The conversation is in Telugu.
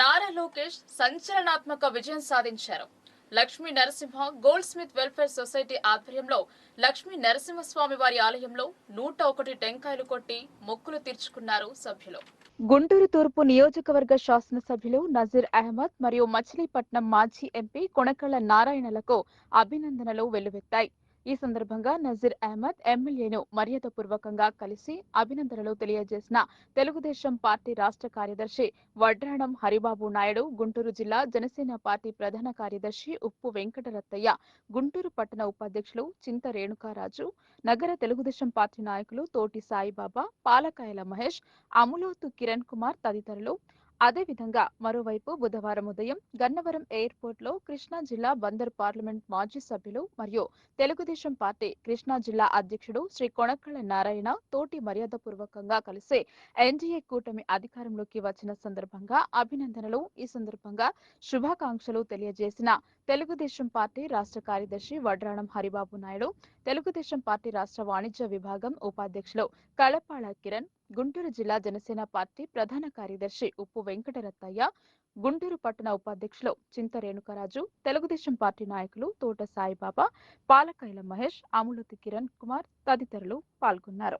నారా లోకేష్ సంచలనాత్మక విజయం సాధించారు. Lakshmi Narasimha goldsmith welfare society ఆధ్వర్యంలో లక్ష్మీ నరసింహస్వామి వారి ఆలయంలో నూట ఒకటి టెంకాయలు కొట్టి మొక్కులు తీర్చుకున్నారు సభ్యులు. గుంటూరు తూర్పు నియోజకవర్గ శాసనసభ్యులు నజీర్ అహ్మద్ మరియు మచిలీపట్నం మాజీ ఎంపీ కొనకళ్ళ నారాయణలకు అభినందనలు వెల్లువెత్తాయి. ఈ సందర్భంగా నజీర్ అహ్మద్ ఎమ్మెల్యేను మర్యాదపూర్వకంగా కలిసి అభినందనలు తెలియజేసిన తెలుగుదేశం పార్టీ రాష్ట్ర కార్యదర్శి వడ్రాణం హరిబాబు నాయుడు గుంటూరు జిల్లా జనసేన పార్టీ ప్రధాన కార్యదర్శి ఉప్పు వెంకటరత్తయ్య గుంటూరు పట్టణ ఉపాధ్యక్షులు చింత రేణుకారాజు నగర తెలుగుదేశం పార్టీ నాయకులు తోటి సాయిబాబా పాలకాయల మహేష్ అములోతు కిరణ్ కుమార్ తదితరులు అదేవిధంగా మరోవైపు బుధవారం ఉదయం గన్నవరం ఎయిర్పోర్ట్లో కృష్ణా జిల్లా బందర్ పార్లమెంట్ మాజీ సభ్యులు మరియు తెలుగుదేశం పార్టీ కృష్ణా జిల్లా అధ్యక్షుడు శ్రీ కొనక్కళ నారాయణ తోటి మర్యాదపూర్వకంగా కలిసి ఎన్డీఏ కూటమి అధికారంలోకి వచ్చిన సందర్భంగా అభినందనలు. ఈ సందర్భంగా శుభాకాంక్షలు తెలియజేసిన తెలుగుదేశం పార్టీ రాష్ట్ర కార్యదర్శి వడ్రాణం హరిబాబు నాయుడు తెలుగుదేశం పార్టీ రాష్ట్ర వాణిజ్య విభాగం ఉపాధ్యక్షులు కళపాళ కిరణ్ గుంటూరు జిల్లా జనసేన పార్టీ ప్రధాన కార్యదర్శి ఉప్పు వెంకటరత్తయ్య గుంటూరు పట్టణ ఉపాధ్యక్షులు చింత రేణుకరాజు తెలుగుదేశం పార్టీ నాయకులు తోట సాయిబాబా పాలకైల మహేష్ అములతి కిరణ్ కుమార్ తదితరులు పాల్గొన్నారు.